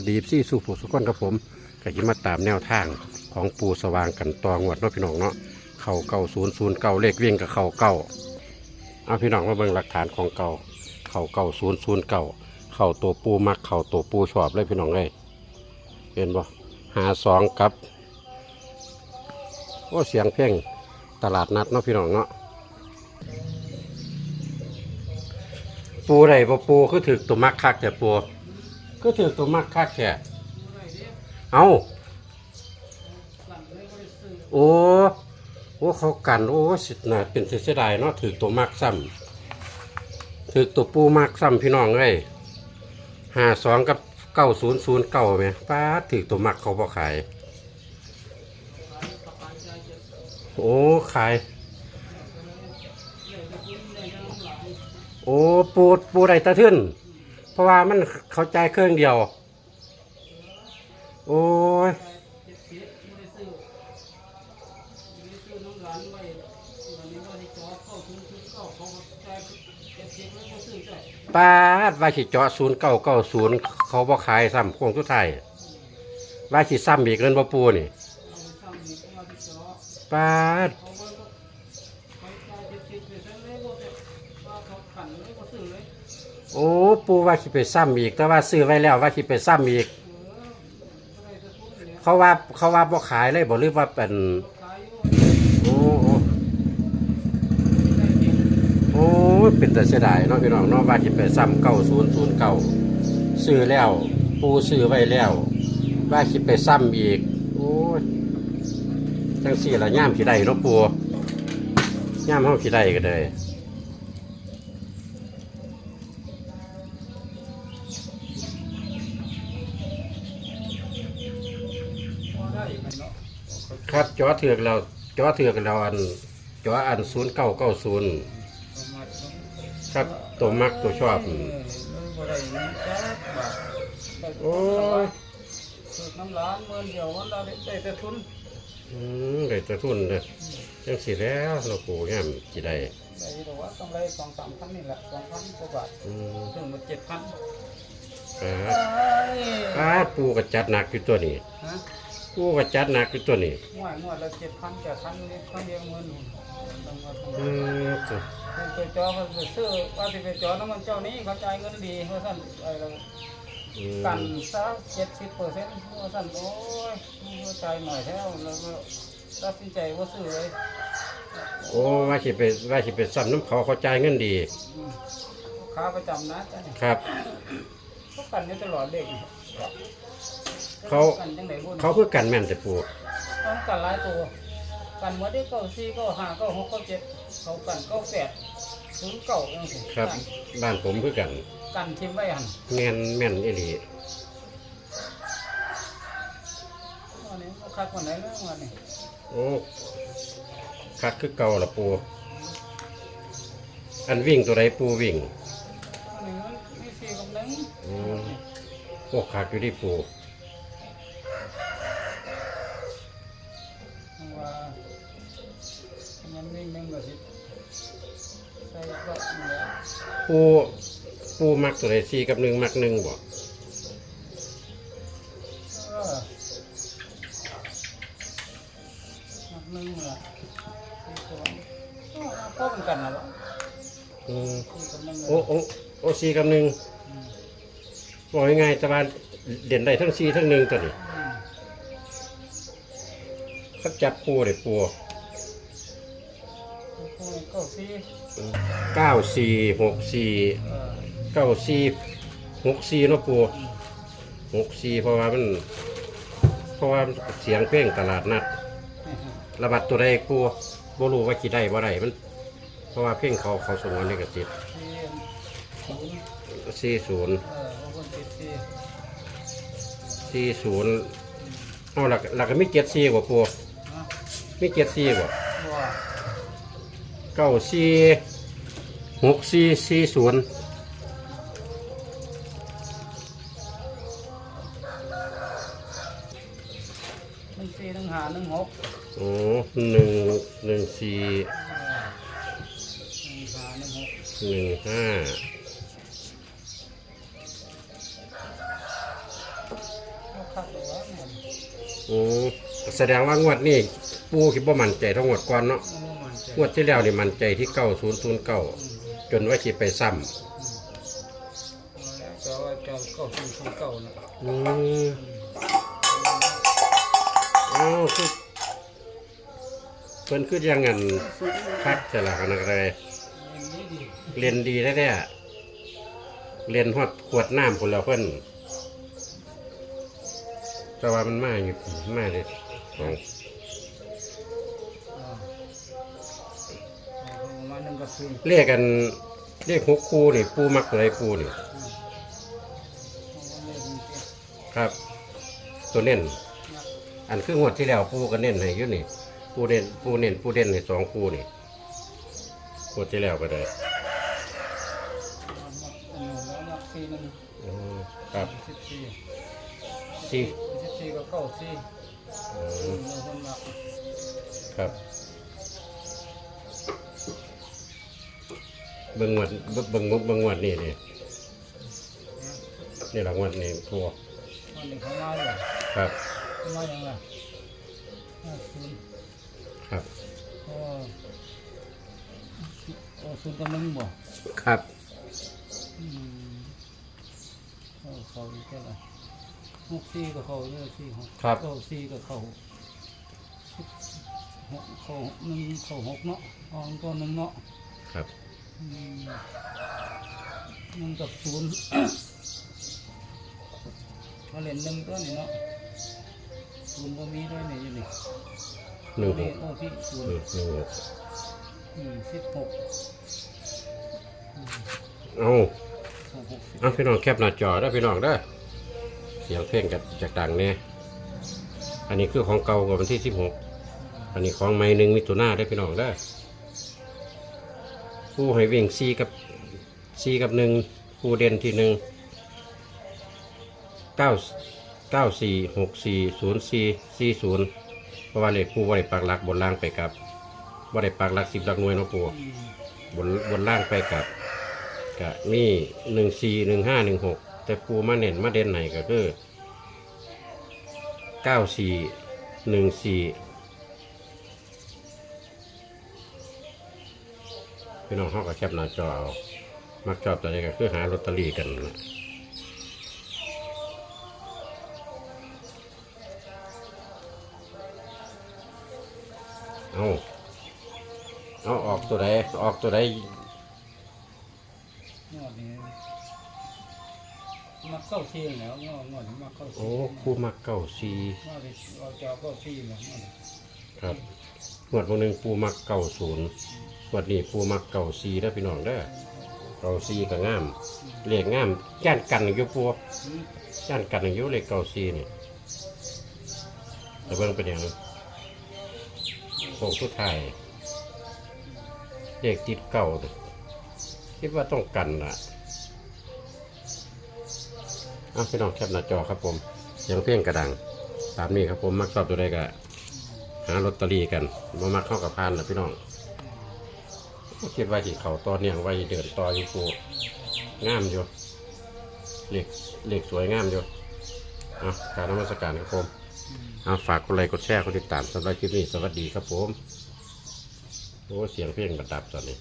วัสดีซี่สู่ผู้สุขคนครับผมก็ยิมาตามแนวทางของปูสว่างกันตองวดเนาะพี่น้องเนาะเข่าเก่าศูนย์ศูนย์เก่าเลขเวียงกับเข่าเก่าเอาพี่น้องมาเบิ่งหลักฐานของเก่าเข่าเก่าศูนย์ศูนย์เก่าเข่าตัวปูมักเข่าตัวปูชอบเลยพี่น้องเลยเห็นบ่หาสองกับโอ้เสียงเพลงตลาดนัดเนาะพี่น้องเนาะปูไรบ่ปูคือถือตัวมักคักแต่ปู คือถือตัวมักคักแค่เอาโอ้โอ้เขากันโอ้สิน่ะเป็นเสียดายเนาะถือตัวมักซ้ำถือตัวปูมักซ้ำพี่น้องเลยห้าสองกับเก้าศูนย์ศูนย์เก้าไหมป้าถือตัวมักเขาบ่ขาย โอ้ขายโอ้ปูปูไรตะทึน ราะว่ามันเข้าใจเครื่องเดียว โอ้ยป้าดว่าสิเจาะศูนย์เก้าเก้าศูนย์เขาบ่ขายซ้ำโค้งสุดท้ายว่าสิซ้ำอีกเงินบ่ปูนี่ป้าด โอ้ปูว่าสิไปซ้ำอีก แต่ว่าซื้อไว้แล้วว่าสิไปซ้ำอีก เขาว่าเขาว่าบ่ขายเลยบ่หรือว่าเป็นโอ้โอ้โอ้เป็นแต่เสียดายเนาะพี่น้องเนาะว่าสิไปซ้ำเก้าศูนย์ศูนย์เก้าซื้อแล้ว ปูซื้อไว้แล้ว ว่าสิไปซ้ำอีก โอ้จังสี่ละย่ามขี้ได้เนาะปูย่ามเฮาขี้ได้ก็เลย ครับจอเถือกเราจอเถือกเราอันจออันศูนย์เก้าเก้าศูนย์ครับตัวมักตัวชอบโอ้ยน้ำร้านเมื่อเดียววันละได้แต่ทุนอืมได้แตะทุนเลยจังสิแล้วเราปูแง่มจีได้ได้แต่ว่ากำไรสองสามพันนี่แหละสองพันกว่าบาทอืมถึงมาเจ็ดพันครับป้าดปูกระจัดหนักอยู่ตัวนี้ ฮะปูกระจัดหนักอยู่ตัวนี้งวดงวดละเจ็ดพันแปดพันนี่เขาเลี้ยงเงินหนุนต้องมาทำอืมไปจอเขาไปซื้อว่าที่ไปจอน้ำมันเจ้านี้เขาจ่ายเงินดีเพราะท่านไอ้เราอืมกันสักเจ็ดสิบเปอร์เซ็นต์เพราะท่านโอ้ยเขาจ่ายหน่อยแท้แล้วก็ตัดสินใจว่าซื้อเลยโอ้ว่าสิไปว่าสิไปซ้ำน้ำเขาเขาจ่ายเงินดี อืมค้าประจำนะจ้ะนี่ครับเขากันอยู่ตลอดเด็กนี่ เขา กันจังไหนบุญเขาเพื่อกันแม่นแต่ปูเขากันหลายตัว กันเมื่อได้เก้าสี่เก้าห้าเก้าหกเก้าเจ็ดเขากันเก้าแปดศูนย์เก้าจังสิครับ บ้านผมเพื่อกันกันทิมไว้หันแม่นแม่นอีหลีวันนี้เขาคักวันไหนแล้ววันนี้โอ้คักคือเก่าละปูอันวิ่งตัวใดปูวิ่งวันนี้มันมีสี่กับหนึ่งอืมโอ้คักอยู่ที่ปู ก็สิใส่ก็นี่แหละปูปูมักตัวใดสี่กับหนึ่งมักหนึ่งบ่เออนักหนึ่งละสี่ตัวอ๋อพ่อเป็นกันนะวะอืมสี่กับหนึ่งเลยโอ้โอ้โอ้สี่กับหนึ่งอืมบอกยังไงแต่ว่าเด่นได้ทั้งสี่ทั้งหนึ่งตัวนี้อืมเขาจับปูเลยปู เก้าสี่เก้าสี่หกสี่เออเก้าสี่หกสี่เนาะปูหกสี่เพราะว่ามัน เพราะว่าเสียงเพลงตลาดนัด ระบัดตัวใดปูบ่รู้ว่ากี่ได้บ่ได้มัน เพราะว่าเพลงเขาเขาส่งมาในกระติดสี่ศูนย์สี่ศูนย์ เออว่าคนติดสี่สี่ศูนย์เอาหลักหลักก็มีเจ็ดสี่บ่าปูนะมีเจ็ดสี่บ่ว่า เก้าสี่หกสี่สี่ศูนย์หนึ่งสี่หนึ่งห้าหนึ่งหกโอ้หนึ่งหนึ่งสี่เออหนึ่งห้าหนึ่งหกหนึ่งห้าเอาคักเลยว่าหมดอืมแสดงว่างวดนี้ปูคิดว่ามั่นใจเทั้งงวดก่อนเนาะมันบ่มันใจ งวดที่แล้วนี่มั่นใจที่เก้าศูนย์ศูนย์เก้าอืมจนว่าคิดไปซ้เอาแล้วเจ้าว่าเจ้าเก้าศูนย์ศูนย์เก้านะำอืมอ้าวคือเพิ่นคือยังงันคักจะละกันอะไรอันนี้ดีเรียนดีแท้ๆเรียนฮอดขวดน้ำคนแล้วเพิ่นแต่ว่ามันมาอยู่มาเลยสอง เรียกกันเรียกหกคู่นี่ ปูมักอะไรปูนี่อืมเอาไว้เลยดีเจ้าครับ ตัวเน้นนักอันคืองวดที่แล้วปูก็เน้นให้อยู่นี่ ปูเน้นปูเน้นปูเด่นให้สองคู่นี่งวดที่แล้วก็ได้เอามาอันนี้แล้วนักสี่หนึ่งอืมครับสิบสี่สี่สิบสี่ก็เก้าสี่อือืมมเราคนละครับ เบิ่งงวดเบิ่งเบิ่งเบิ่งงวดนี่นี่นี่ละงวดนี่ปูวันหนึ่งเขามาเลยครับเขามาอย่างไรห้าศูนย์ครับอ๋อโอ้ศูนย์กับหนึ่งบ่ครับอืมเขาเขาอีกเท่าไหร่หกสี่ก็เขาเยอะสี่หกครับ เก้าสี่ก็เขาหกเขาหนึ่งเขาหกเนาะเอ๋อก็หนึ่งเนาะครับอืม หนึ่งกับศูนย์เขาเล่นหนึ่งตัวนี่เนาะศูนย์บ่มีด้วยนี่อยู่นี่หนึ่งหกโอ้พี่ศูนหย์นึ่งหนึ่งหกอืมสิบหกอืมเอาหกหกสิบเอาพี่น้องแคปหน้าจอได้อพี่น้องเด้อเสียงเพลงกับจากดังเนี่ยอันนี้คือของเก่ากว่าวันที่สิบหกอันนี้ของใหม่หนึ่งมิถุนาได้อพี่น้องเด้ อผู้ให้วิ่งซีกับซีกับหนึ่งผู้เด่นที่หนึ่งเก้าเก้าสี่หกสี่ศูนย์สี่สี่ศูนย์เพราะว่าเลขผู้บริปักหลักบนล่างไปกับบริปักหลักสิบหลักหน่วยเนาะปูอืมบนบนล่างไปกับกะมีหนึ่งสี่หนึ่งห้าหนึ่งหกแต่ปูมาเน่นมาเด่นไหนก็คือเก้าสี่หนึ่งสี่ พี่น้องเขาก็แคปหน้าจอเอามักชอบตัวนี้ก็คือหาลอตเตอรี่กันนะเอาเอาออกตัวใดออกตัวใดงวดนี้มาเข้าซีนแล้วงวดงวดนี้มาเข้าซีโอ้คู่มักเก้าสี่ว่าไปเอาเจ้าเข้าซีนแล้วงวดนี้ครับงวดวันหนึ่งปูมักเก้าศูนย์ งวดนี้ปูมักเก้าสี่ได้พี่น้องเด้อเก้าสี่ก็งามเลขงามย่านกันอยู่ปูอืมย่านกันอยู่เลขเก้าสี่นี่แต่เบิ่งเป็นอย่างโค้งสุดท้ายเลขติดเก้าคิดว่าต้องกันล่ะอะพี่น้องแคปหน้าจอครับผมเสียงเพลงกระดัง ตามนี้ครับผมมักชอบตัวใดก็หาลอตเตอรี่กันมามาเข้ากับพานนะพี่น้อง คิดว่าที่เขาตอนเนี่ยไว้เดินต่ออยู่ปูงามอยู่เหล็กเหล็กสวยงามอยู่อะการนมัสการครับผมอะฝากกดไลค์กดแชร์กดติดตามสำหรับคลิปนี้สวัสดีครับผมโอ้เสียงเพลงประดับตอนนี้